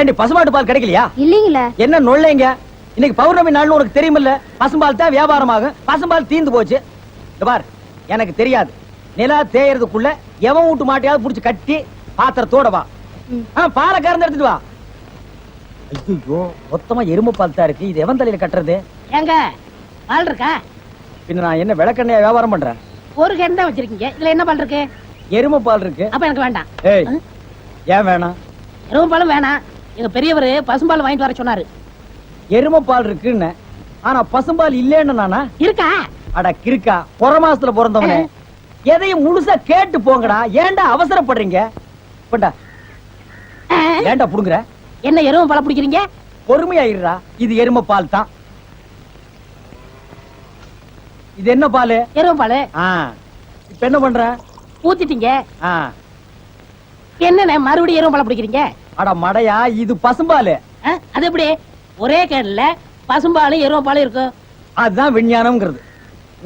ஏண்டி பசுமாட்டு பால் கிடைக்கலையா? இல்லீங்களே என்ன நொல்லைங்க? இன்னைக்கு பௌர்ணமி நாள்னு உனக்கு தெரியுமில்ல? பசும்பால் தான் வியாபாரமாகும். பசும்பால் தீந்து போச்சு. பார் எனக்கு தெரியாது. நிலா தேயறதுக்குள்ள எவன் வீட்டு மாட்டையாவது புடிச்சு கட்டி பாத்திரத்தோட வா. பாலை கறந்து எடுத்துட்டு வா. ஐயோ மொத்தமா எருமை பால் தான் இருக்கு. இது எவன் தலையில கட்டுறது? ஏங்க பால் இருக்கா? பின்ன நான் என்ன விளக்கண்ணையா வியாபாரம் பண்றேன்? ஒரு கேன் தான் வச்சிருக்கீங்க. இதுல என்ன பால் இருக்கு? எருமை பால் இருக்கு. அப்ப எனக்கு வேண்டாம். ஏய் ஏன் வேணாம்? எருமை பாலும் வேணாம். எங்க பெரியவர் பசும்பால் வாங்கிட்டு வர சொன்னாரு. எருமை பால் இருக்குன்னு. ஆனா பசும்பால் இல்லேன்னு நானா? இருக்கா? அட கிறுக்கா புற மாசத்துல பிறந்தவனே. எதையும் முழுசா கேட்டு போங்கடா. ஏன்டா அவசரப்படுறீங்க? போண்டா. ஏன்டா புடுங்குற? என்ன எருமை பாலை பிடிக்கிறீங்க? பொறுமையா இருடா இது எருமை பால் தான். இது என்ன பால்? எருமை பால். இப்ப என்ன பண்ற? ஊத்திட்டீங்க. ஆ. என்னண்ணே மறுபடியும் எருமை பாலை பிடிக்கிறீங்க? அட மடையா இது பசும்பால். அது எப்படி? ஒரே கேன்ல பசும்பாலும் எருமை பாலும் இருக்கும் அதுதான் விஞ்ஞானம்ங்கிறது.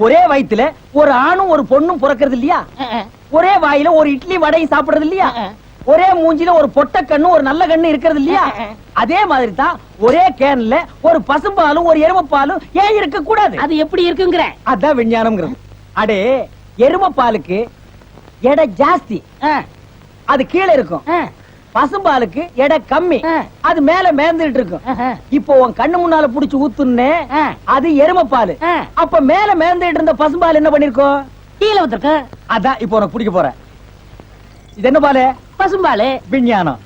ஒரே வயித்துல ஒரு ஆணும் ஒரு பொண்ணும் பிறக்கிறது இல்லையா. ஒரே வாயில ஒரு இட்லி வடையும் சாப்பிடுறது இல்லையா. ஒரே மூஞ்சில ஒரு பொட்ட கண்ணு ஒரு நல்ல கண்ணு இருக்கிறது இல்லையா. அதே மாதிரி தான் ஒரே கேன்ல ஒரு பசும்பாலும் ஒரு எருமைப்பாலும் ஏன் இருக்க கூடாது அது எப்படி இருக்குங்கிற? அதான் விஞ்ஞானம்ங்கிறது. அடே எருமைப்பாலுக்கு எடை ஜாஸ்தி. அது கீழே இருக்கும். பசும்பாலுக்கு எடை கம்மி. அது மேல மேந்துட்டு இருக்கும். இப்போ உன் கண்ணு முன்னால புடிச்சு ஊத்துனே. அது எருமைப்பாலு. ஆ. அப்ப மேல மேந்துட்டு இருந்த பசும்பால் என்ன பண்ணிருக்கோம் கீழே ஊத்திருக்கேன் அதான் இப்போ உனக்கு பிடிக்க போறேன். இது என்ன பாலு? பசும்பாலு. விஞ்ஞானம்.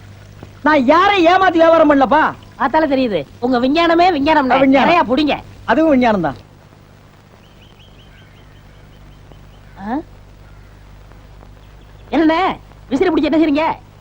நான் யாரையும் ஏமாத்தி வியாபாரம் பண்ணலப்பா. பார்த்தாலே தெரியுது. உங்க விஞ்ஞானமே விஞ்ஞானம். நிறைய புடிங்க. அதுவும் விஞ்ஞானம் தான். என்ன விசிறி பிடிச்சி என்ன செய்றீங்க?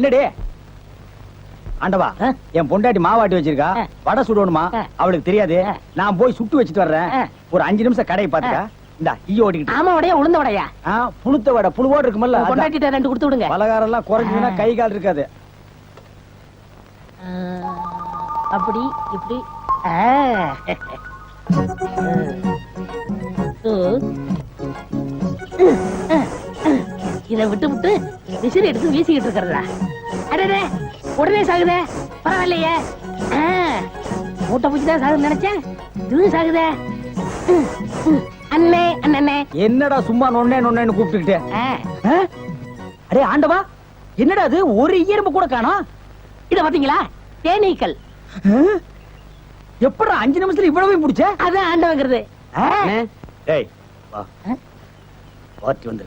இல்லடே ஆண்டவா? என் பொண்டாட்டி மாவாட்டி வச்சிருக்கா. வடை சுடணுமா. அவளுக்கு தெரியாது. நான் போய் சுட்டு வச்சிட்டு வர்றேன். ஒரு அஞ்சு நிமிஷம் கடையை பாத்துக்க இந்தா ஈ ஓட்டிக்கிட்டு ஆமா உடைய உளுந்த உடையா ஆ, புழுத்த வடை புழுவோடு இருக்குமல்ல அதான். கொண்டாட்டிட்ட ரெண்டு கொடுத்து விடுங்க பலகாரம் எல்லாம் குறைஞ்சுன்னா கை கால் இருக்காது ஆ, அப்படி இப்படி ஆ. ஓ. இத விட்டு விட்டு விசிறி எடுத்து வீசிக்கிட்டு இருக்கிறதா? அடடே உடனே சாகுதே. பரவாயில்லையே. மூட்டை பூச்சி தான் சாகுதுன்னு நினைச்சேன். இதுவும் சாகுதே. அண்ணே அண்ணே என்னடா சும்மா நொண்ணே நொண்ணேன்னு கூப்பிட்டுக்கிட்டு? ஆ, ஆ? அடே ஆண்டவா என்னடா அது? ஒரு ஈரம்பு கூட காணோம். இத பாத்தீங்களா தேனீக்கள். எப்படா அஞ்சு நிமிஷத்துல இவ்வளவு பிடிச்ச அதான் ஆண்டவங்கிறது? டேய் வா. ஆ? வாட்டி வந்து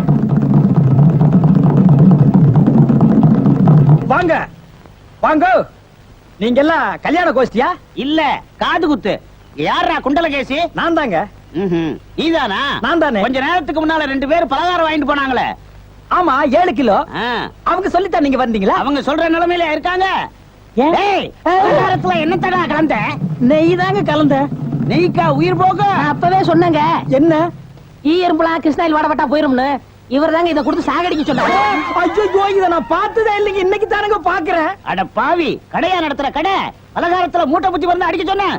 வாங்க. வாங்க. நீங்க எல்லாம் கல்யாண கோஷ்டியா? இல்ல காது குத்து. யாரா குண்டலகேசி? நான் தாங்க. நீதானா? நான் தானே. கொஞ்ச நேரத்துக்கு முன்னால ரெண்டு பேரும் பலகாரம் வாங்கிட்டு போனாங்களே. ஆமா ஏழு கிலோ. அவங்க சொல்லித்தான் நீங்க வந்தீங்களா? அவங்க சொல்ற நிலைமையில இருக்காங்க. பலகாரத்துல என்னத்தடா கலந்த? நெய் தாங்க கலந்த. நெய்க்கா உயிர் போக அப்பவே சொன்னேங்க. என்ன? ஈ எறும்புலாம் கிருஷ்ணாயில் வாடப்பட்டா போயிரும்னு. இவர் தாங்க இதை கொடுத்து சாகடிக்க சொன்னாரு ஐயோ இத நான் பார்த்ததே இல்லைங்க இன்னைக்கு தானங்க பாக்குறேன் அட பாவி கடையா நடத்துற கடை பலகாரத்துல மூட்டை பூச்சி வந்து அடிக்க சொன்னேன்.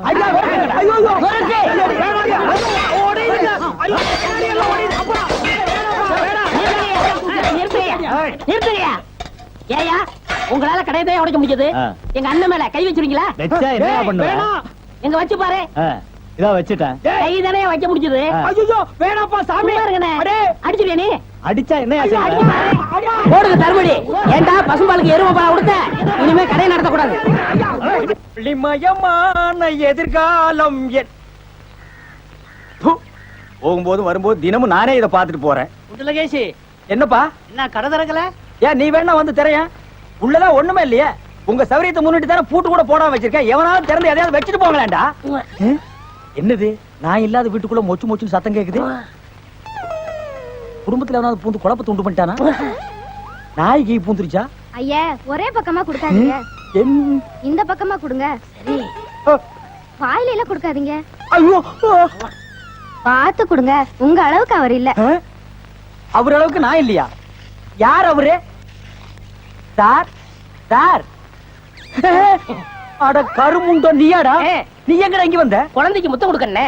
நிறுத்துங்கய்யா. ஏய்யா, உங்களால கடையை தான் உடைக்க முடிஞ்சது. எங்க அண்ணன் மேல கை வச்சிருக்கீங்களா. எங்க வச்சு பாரு இதோ வச்சுட்டேன் கை தானே வைக்க முடிஞ்சது ஐயோ வேணாப்பா சாமி சும்மா இருங்கண்ணே. அடே அடிச்சிருவியா நீ அடிச்சா பாரு. போடுங்க தருமடி. ஏண்டா பசும்பாலுக்கு எருமை பால் கொடுத்த? இனிமே கடையை நடத்தக்கூடாது. ஒளிமயமான எதிர்காலம். போகும்போது வரும்போது தினமும் நானே இதை பார்த்துட்டு போறேன். குண்டலகேசி என்னப்பா? என்ன கடை திறக்கல? ஏன் நீ வேணா வந்து திரையன் உள்ளதான் ஒண்ணுமே இல்லையே. உங்க சௌரியத்தை முன்னிட்டு தானே பூட்டு கூட போடாம வச்சிருக்கேன். எவனாவது திறந்து எதையாவது வச்சுட்டு போங்களேன்டா என்னது? நான் இல்லாத வீட்டுக்குள்ள மொச்சு மொச்சுன்னு சத்தம் கேக்குது? குடும்பத்துல எவனாவது பூந்து குழப்பத்தை உண்டு பண்ணிட்டானா? நாய்க்கு பூந்துருச்சா? ஐயா ஒரே பக்கமா கொடுக்காதீங்க. என் இந்த பக்கமா கொடுங்க. வாயில எல்லாம் கொடுக்காதீங்க. பார்த்து கொடுங்க. உங்க அளவுக்கு அவர் இல்ல. அவர் அளவுக்கு நான் இல்லையா? யார் அவரு? சார்? சார். அட கருமுண்டோ நீயாடா. நீ எங்கடா இங்க வந்த? குழந்தைக்கு முத்தம் கொடுக்கண்ணே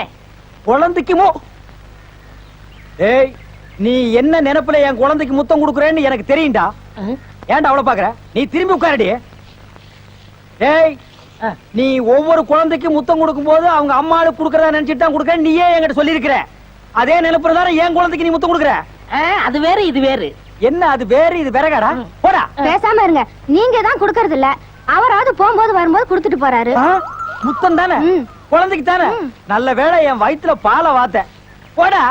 குழந்தைக்குமோ ஏய் நீ என்ன நினைப்புல என் குழந்தைக்கு முத்தம் கொடுக்குறேன்னு எனக்கு தெரியும்டா. ஏன்டா அவளை பாக்குற நீ திரும்பி உட்காரடி. ஏய் நீ ஒவ்வொரு குழந்தைக்கு முத்தம் கொடுக்கும் போது அவங்க அம்மாளுக்கு கொடுக்கறதா நினைச்சிட்டு தான் கொடுக்குற நீயே என்கிட்ட சொல்லியிருக்கிற. அதே நினைப்புல தானே என் குழந்தைக்கு நீ முத்தம் கொடுக்குற. அது வேற இது வேறு. என்ன அது வேறு இது விறகாடா? போடா. பேசாம இருங்க. நீங்க தான் கொடுக்கறது இல்ல அவராவது போகும்போது வரும்போது கொடுத்துட்டு போறாரு. முத்தம் தானே. குழந்தைக்கு தானே. நல்ல வேளை என் வயித்துல பாலை வாத்த போடா.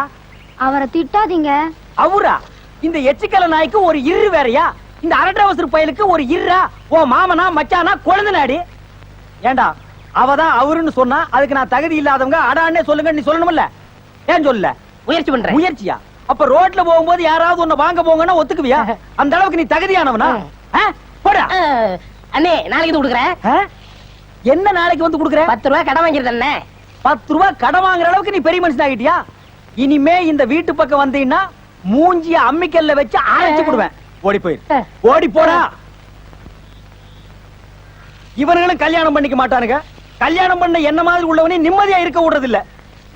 அவரை திட்டாதீங்க. அவுரா இந்த எச்சிக்கல நாய்க்கு ஒரு இரு வேறயா? இந்த அரட்டவசர் பயலுக்கு ஒரு இருரா ஓ மாமனா மச்சானா குழந்தை நாடி ஏண்டா அவதான் அவருன்னு சொன்னா அதுக்கு நான் தகுதி இல்லாதவங்க அடான்னே சொல்லுங்க நீ சொல்லணும்ல ஏன் சொல்லல? முயற்சி பண்றேன். முயற்சியா? அப்ப ரோட்ல போகும்போது யாராவது உன்னை வாங்க போங்கன்னா ஒத்துக்குவியா? அந்த அளவுக்கு நீ தகுதியானவனா? போடா. அண்ணே நாளைக்கு கொடுக்குறேன்? என்ன நாளைக்கு வந்து கொடுக்குற? பத்து ரூபாய் கடன் வாங்கிருது அண்ணே. பத்து ரூபாய் கடன் வாங்குற அளவுக்கு நீ பெரிய மனுஷன் ஆகிட்டியா இனிமே இந்த வீட்டு பக்கம் வந்தீங்கன்னா மூஞ்சிய அம்மிக்கல்ல வச்சு அரைச்சு விடுவேன் ஓடி போயிரு. ஓடி போடா. இவனுங்களும் கல்யாணம் பண்ணிக்க மாட்டானுங்க. கல்யாணம் பண்ண என்ன மாதிரி உள்ளவனே நிம்மதியா இருக்க விடுறது இல்ல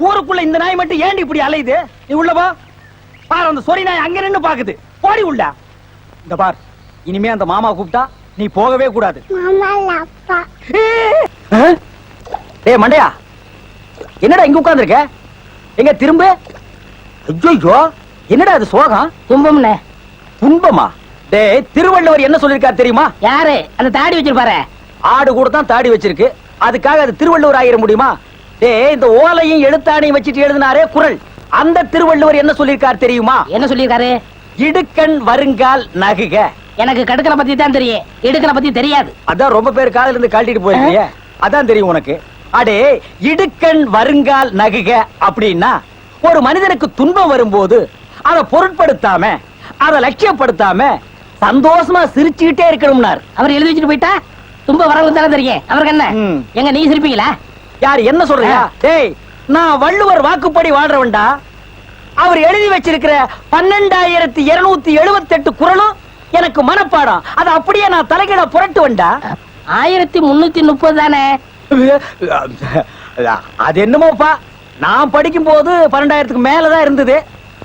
ஊருக்குள்ள இந்த நாய் மட்டும் ஏண்டி இப்படி அலையுது? நீ உள்ள வா பாரு அந்த சொறி நாய் அங்க நின்னு பாக்குது. போடி உள்ள. இந்த பார் இனிமே அந்த மாமா கூப்பிட்டா நீ போகவே கூடாது? டேய் மண்டையா. என்னடா இங்க உட்கார்ந்திருக்க? எங்க திரும்ப? ஐயோ என்னடா அது சோகம்? துன்பம்ண்ணே துன்பமா? டேய் திருவள்ளுவர் என்ன சொல்லிருக்காரு தெரியுமா? யாரு? அந்த தாடி வச்சிருப்பாரு. ஆடு கூட தான் தாடி வச்சிருக்கு. அதுக்காக அது திருவள்ளுவர் ஆகிட முடியுமா? டேய் இந்த ஓலையும் எழுத்தாணையும் வச்சுட்டு எழுதினாரே குரல். அந்த திருவள்ளுவர் என்ன சொல்லிருக்காரு தெரியுமா? என்ன சொல்லியிருக்காரு இடுக்கண் வருங்கால் நகுக. எனக்கு கடுக்கனை பத்தி தான் தெரியும். இடுக்கனை பத்தி தெரியாது. அதான் ரொம்ப பேர் காதுல இருந்து கழட்டிட்டு போயிருக்கீங்க. அதான் தெரியும் உனக்கு. அடே இடுக்கண் வருங்கால் நகுக அப்படின்னா ஒரு மனிதனுக்கு துன்பம் வரும்போது அதை பொருட்படுத்தாம அதை லட்சியப்படுத்தாம சந்தோஷமா சிரிச்சுக்கிட்டே இருக்கணும்னார். அவர் எழுதி வச்சுட்டு போயிட்டா? தும்ப வரவங்க தானே தெரியும். அவருக்கு என்ன. எங்க நீங்க சிரிப்பீங்களா? யார் என்ன சொல்றியா டேய் நான் வள்ளுவர் வாக்குப்படி வாழ்றவன்டா. அவர் எழுதி வச்சிருக்கிற பன்னெண்டாயிரத்தி இருநூத்தி எழுபத்தி எட்டு குரலும் எனக்கு மனப்பாடம். அதை அப்படியே நான் தலைகீழ புரட்டுவன்டா. ஆயிரத்தி முன்னூத்தி முப்பது தானே? அது என்னமோப்பா? நான் படிக்கும் போது பன்னெண்டாயிரத்துக்கு மேலதான் இருந்தது.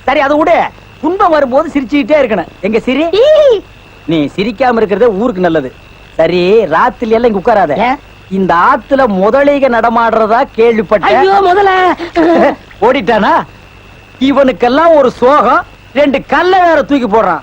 சரி அதை விட. துன்பம் வரும்போது சிரிச்சுக்கிட்டே இருக்கணும். எங்க சிரி? நீ சிரிக்காம இருக்கிறது ஊருக்கு நல்லது. சரி ராத்திரி எல்லாம் இங்க உட்காராத? இந்த ஆத்துல முதலீக நடமாடுறதா கேள்விப்பட்டேன் ஐயோ முதல்ல ஓடிட்டானா? இவனுக்கெல்லாம் ஒரு சோகம் ரெண்டு கல்ல வேற தூக்கி போடுறான்.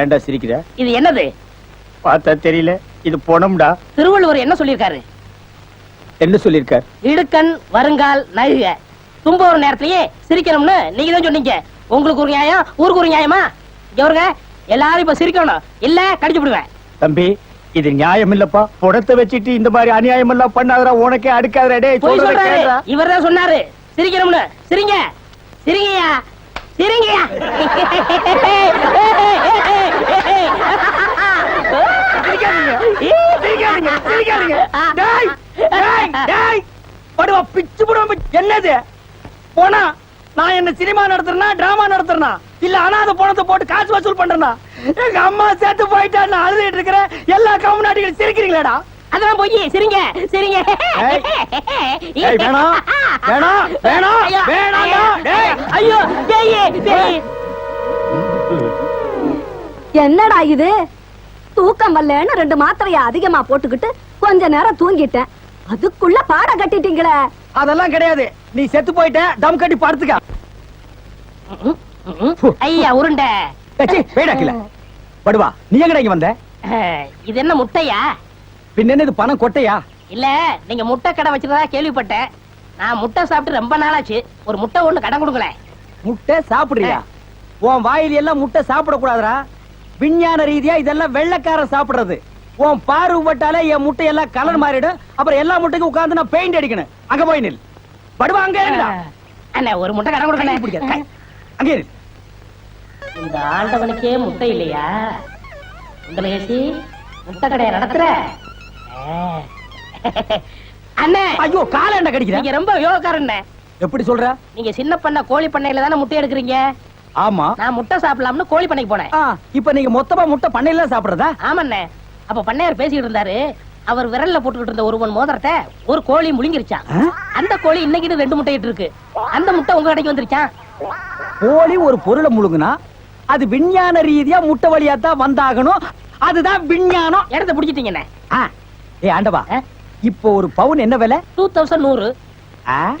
ஏன்டா சிரிக்கிற? இது என்னது? பார்த்தா தெரியல இது பொணம்டா. திருவள்ளுவர் என்ன சொல்லியிருக்காரு? என்ன சொல்லியிருக்கார்? இடுக்கண் வருங்கால் நகுக தும்ப ஒரு நேரத்திலேயே சிரிக்கணும்னு நீங்க தான் சொன்னீங்க. உங்களுக்கு ஒரு நியாயம் ஊருக்கு ஒரு நியாயமா? இங்க வருங்க எல்லாரும் இப்ப சிரிக்கணும். இல்ல கடிச்சு விடுவேன். தம்பி இது நியாயம் இல்லப்பா புடத்தை வச்சுட்டு இந்த மாதிரி அநியாயம் எல்லாம் பண்ணாதடா உனக்கே அடுக்காதடா டேய் கேளுடா. இவர் தான் சொன்னாரு. சிரிக்கணும்னு சிரிங்க. சிரிங்கயா சிரிங்கயா என்னது? போனா நான் என்ன சினிமா நடத்துறனா டிராமா நடத்துறனா? இல்ல அனாத பணத்தை போட்டு காசு வசூல் பண்றேனா? எங்க அம்மா சேர்த்து போயிட்டா நான் அழுதுட்டு இருக்கிறேன் எல்லா கம்முனாட்டிகளும் சிரிக்கிறீங்களாடா? அதெல்லாம் போய் சிரிங்க சிரிங்க. ஏய். ஏய், வேணாம், வேணாம், வேணாம், ஐயோ, என்னடா இது? தூக்கம் வரலன்னு ரெண்டு மாத்திரைய அதிகமா போட்டுக்கிட்டு கொஞ்ச நேரம் தூங்கிட்டேன். அதுக்குள்ள பாட கட்டிட்டீங்களே. அதெல்லாம் கிடையாது. நீ செத்து போயிட்ட தம் கட்டி படுத்துக்க. ஐயா உருண்டை. ஏச்சி, வேடாக்கல படுவா. நீ எங்கடா இங்க வந்த? இது என்ன முட்டையா? பின்ன இது பணம் கொட்டையா? இல்ல நீங்க முட்டை கடை வச்சிருந்தா கேள்விப்பட்டேன். நான் முட்டை சாப்பிட்டு ரொம்ப நாளாச்சு. ஒரு முட்டை ஒண்ணு கடன் கொடுங்களேன் முட்டை சாப்பிடுறியா? உன் வாயில எல்லாம் முட்டை சாப்பிட விஞ்ஞான ரீதியா இதெல்லாம் வெள்ளைக்காரன் சாப்பிடுறது. உன் பார்வை பட்டாலே என் முட்டை எல்லாம் கலர் மாறிடும். அப்புறம் எல்லா முட்டைக்கும் உட்கார்ந்து நான் பெயிண்ட் அடிக்கணும். அங்க போய் நில். படுவா அங்க அண்ணே ஒரு முட்டை கடன் பிடிக்காத, கொடுக்கணும் கை. அங்கே நில் இந்த ஆண்டவனுக்கே முட்டை இல்லையா? ஏசி முட்டை கடையை நடத்துற. அண்ணே ஐயோ கால என்ன கடிக்கிற? நீங்க ரொம்ப யோகக்காரண்ணே. எப்படி சொல்ற? நீங்க சின்ன பண்ண கோழி பண்ணையில தானே முட்டை எடுக்கிறீங்க? ஆமா. நான் முட்டை சாப்பிடலாம்னு கோழி பண்ணைக்கு போனேன். இப்ப நீங்க மொத்தமா முட்டை பண்ணையில சாப்பிடுறதா? ஆமாண்ணே. அப்ப பண்ணையார் பேசிக்கிட்டு இருந்தாரு. அவர் விரல்ல போட்டுக்கிட்டு இருந்த ஒருவன் மோதிரத்தை ஒரு கோழி முழுங்கிருச்சான்? அந்த கோழி இன்னைக்கு ரெண்டு முட்டை இருக்கு. அந்த முட்டை உங்க கடைக்கு வந்துருச்சான் கோழி ஒரு பொருளை முழுங்குனா அது விஞ்ஞான ரீதியா முட்டை வழியா தான் வந்தாகணும். அதுதான் விஞ்ஞானம். இடத்த பிடிச்சிட்டீங்கண்ணே ஏ ஆண்டவா? இப்போ ஒரு பவுன் என்ன விலை? டூ தௌசண்ட் நூறு.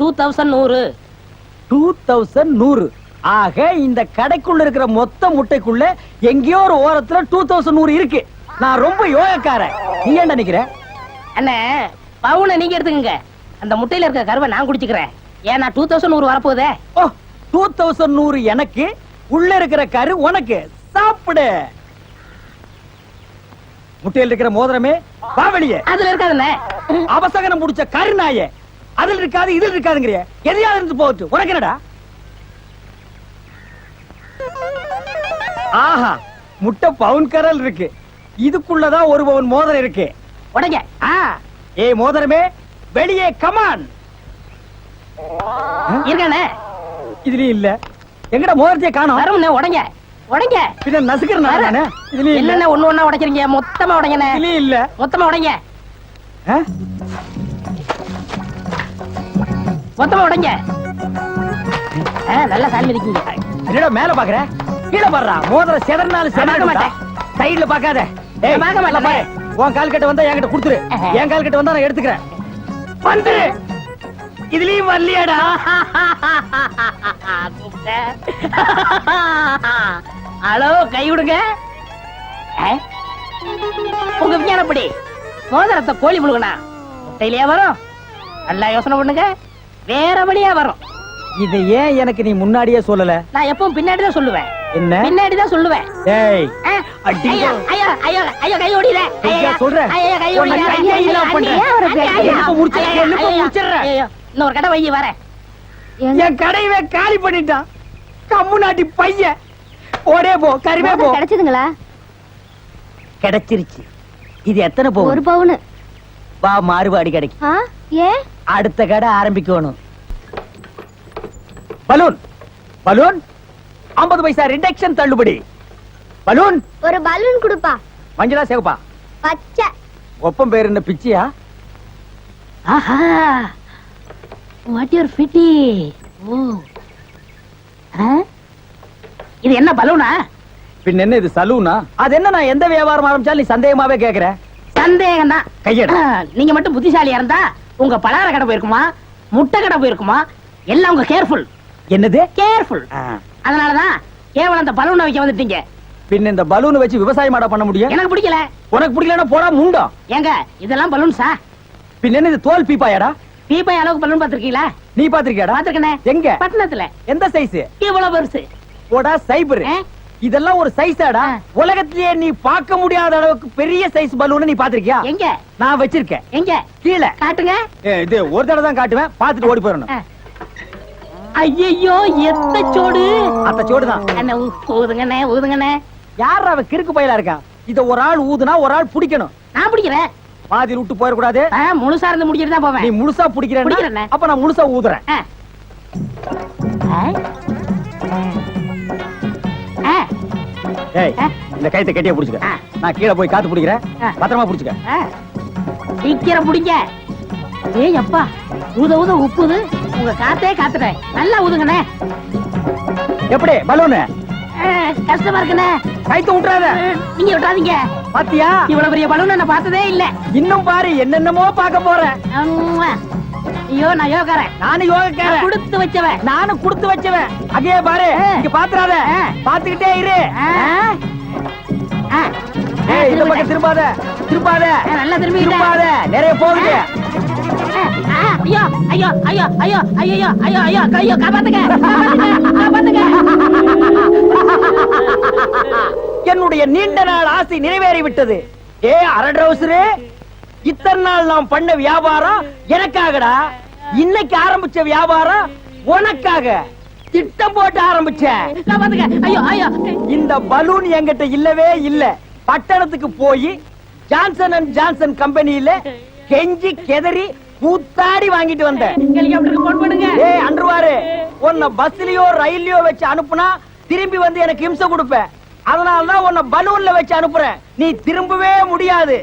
டூ தௌசண்ட் நூறு. டூ தௌசண்ட் நூறு. ஆக இந்த கடைக்குள்ள இருக்கிற மொத்த முட்டைக்குள்ள எங்கேயோ ஒரு ஓரத்துல டூ தௌசண்ட் நூறு இருக்கு. நான் ரொம்ப யோகக்காரன். நீ என்ன நினைக்கிற அண்ணே பவுனை நீங்க எடுத்துக்கங்க. அந்த முட்டையில இருக்க கருவை நான் குடிச்சுக்கிறேன். ஏன்னா டூ தௌசண்ட் நூறு வரப்போதே ஓ டூ தௌசண்ட் நூறு எனக்கு உள்ள இருக்கிற கரு உனக்கு. சாப்பிடு. முட்டையில் இருக்கிற மோதிரமே வா வெளியே. அதுல இருக்காதுண்ணே. அவசகனம் முடிச்ச கருநாயே அதுல இருக்காது இதுல இருக்காதுங்கிறிய. எதையாவது இருந்து போகட்டு உனக்கு என்னடா? ஆஹா முட்டை பவுன் கரல் இருக்கு. இதுக்குள்ளதான் ஒரு பவுன் மோதிரம் இருக்கு. உடைங்க. ஏ மோதிரமே வெளியே கமான் இருக்கானே இதுலயும் இல்ல. எங்கடா மோதிரத்தையே காணோம். வரும்ண்ணே உடைங்க. உடைங்க. பின்ன நசுக்கிறேன் நானே இதுலயும் இல்ல. என்னென்ன ஒண்ணு ஒண்ணா உடைக்கிறீங்க? மொத்தமா உடைங்கண்ணே. இதுலயும் இல்ல. மொத்தமா உடைங்க? மொத்தமா உடைங்க. நல்லா சாமி இருக்கீங்க. என்னடா மேல பாக்குற? கீழே பாடுறா. மோதிரம் செதறினாலும் செதறி மாட்டேன். சைடுல பாக்காத. உன் கால் கட்ட வந்தா என்கிட்ட கொடுத்துரு. என் கால் கட்ட வந்தா நான் எடுத்துக்கிறேன். வந்துரு. இதுலயும் வரலையாடா. ஹலோ கை விடுங்க? உங்க விஞ்ஞானப்படி மோதிரத்தை கோழி முழுகனா முட்டையிலேயே வரும். நல்லா யோசனை பண்ணுங்க. வேற வழியா வரும். இதை ஏன் எனக்கு நீ முன்னாடியே சொல்லல? நான் எப்பவும் பின்னாடி தான் சொல்லுவேன். என்ன? பின்னாடி தான் சொல்லுவேன். ஐயா, ஐயா, ஐயா, ஐயா, கை. ஐயா, சொல்றேன். ஐயா, கை ஐயா, பண்றேன். இன்னொரு கடை வையி வரேன் என் கடையவே காலி பண்ணிட்டான் கம்மு நாட்டி பையன். ஒரே போ கருவே போ. கிடைச்சதுங்களா? கிடைச்சிருச்சு. இது எத்தனை ஒரு போகும் பவுனு. வா மாறுபாடு கிடைக்கும் ஆ ஏன் அடுத்த கடை ஆரம்பிக்கணும். பலூன். பலூன்? 50 பைசா ரிடக்ஷன் தள்ளுபடி. பலூன். ஒரு பலூன் கொடுப்பா. மஞ்சளா சிவப்பா? பச்சை. ஒப்பம் பேர் என்ன பிச்சியா? ஆஹா. வாட் யுவர் ஃபிட்டி ஓ? இது என்ன பலூனா? பின் என்ன இது சலூனா? அது என்ன நான் எந்த வியாபாரம் ஆரம்பிச்சாலும் நீ சந்தேகமாவே கேக்குற? சந்தேகம் தான் கையெடு நீங்க மட்டும் புத்திசாலியா இருந்தா உங்க பலகார கடை போயிருக்குமா முட்டை கடை போயிருக்குமா எல்லாம் உங்க கேர்ஃபுல் என்னது? கேர்ஃபுல் அதனாலதான் கேவலம் அந்த பலூனை வைக்க வந்துட்டீங்க. பின் இந்த பலூன் வச்சு விவசாயம் பண்ண முடியும்? எனக்கு பிடிக்கல. உனக்கு பிடிக்கலன்னா போடா முண்டோ ஏங்க இதெல்லாம் பலூன்ஸா பின்ன என்ன இது தோல் பீப்பாயாடா? பீப்பாய் அளவுக்கு பலன் பாத்திருக்கீங்களா நீ பாத்திருக்கியாடா பாத்திருக்கனே எங்க? பட்டணத்துல. எந்த சைஸ் இவ்வளவு பெருசு. போடா சைபர்? இதெல்லாம் ஒரு சைஸாடா. உலகத்திலேயே நீ பார்க்க முடியாத அளவுக்கு பெரிய சைஸ் பலூன் நீ பாத்திருக்கியா எங்க? நான் வச்சிருக்கேன். எங்க? கீழே. காட்டுங்க. இது ஒரு தடவை தான் காட்டுவேன். பாத்துட்டு ஓடி போயிடணும். ஐயோ எத்த சோடு? அத்த சோடுதான். அண்ணே ஊதுங்கண்ணே ஊதுங்கண்ணே. யார் அவன் கிறுக்கு பயிலா இருக்கான் இத ஒரு ஆள் ஊதுனா ஒரு ஆள் பிடிக்கணும். நான் பிடிக்கிறேன். பாதியில் விட்டு போயிடக்கூடாது. ஆ, முழுசா இருந்து முடிச்சிட்டு தான் நீ போவேன் முழுசா பிடிக்கிறேன்னா பிடிக்கிறேனே. அப்ப நான் முழுசா ஊதுறேன். ஏய். இந்த கைத்தை கட்டியா புடிச்சுக்க. நான் கீழே போய் காத்து பிடிக்கிறேன். பத்திரமா புடிச்சுக்க. சீக்கிரம் பிடிங்க. ஏய் அப்பா ஊத ஊத உப்புது. உங்க காத்தே காத்துட்டேன். நல்லா ஊதுங்கண்ணே. எப்படி பலூனு? கஷ்டமா இருக்குண்ணே. கைத்த விட்டுறாத நீங்க விட்டாதீங்க பாத்தியா? இவ்வளவு பெரிய பலூன் நான் பார்த்ததே இல்ல. இன்னும் பாரு என்னென்னமோ பார்க்க போறேன் அம்மா. ஐயோ நான் யோகாரன். நானும் யோகக்காரன். கொடுத்து வச்சவன். நானும் கொடுத்து வச்சவன். அங்கே பாரு. இங்க பாத்துறாத. பாத்துக்கிட்டே இரு. இந்த பக்கம். திரும்பாத. திரும்பாத. நல்லா திரும்பிட்டேன். திரும்பாத. நிறைய போகுது. ஐயோ ஐயோ ஐயோ ஐயோ ஐயோ ஐயோ ஐயோ ஐயோ காப்பாத்துங்க காப்பாத்துங்க, என்னுடைய நீண்ட நாள் ஆசை நிறைவேறி விட்டது ஏ அரட்ரவுசரே இத்தனை நாள் நாம் பண்ண வியாபாரம் எனக்காகடா? இன்னைக்கு ஆரம்பிச்ச வியாபாரம் உனக்காக. திட்டம் போட்டு ஆரம்பிச்சேன். இந்த பலூன் என்கிட்ட இல்லவே இல்ல. பட்டணத்துக்கு போய் ஜான்சன் அண்ட் ஜான்சன் கம்பெனியில கெஞ்சி கெதறி கூத்தாடி வாங்கிட்டு வந்தேன் ஏய் அன்றுவாரு உன்னை பஸ்லயோ ரயில்லயோ வச்சு அனுப்புனா திரும்பி வந்து எனக்கு இம்சை கொடுப்ப. அதனால தான் உன்னை பலூன்ல வச்சு அனுப்புறேன். நீ திரும்பவே முடியாது.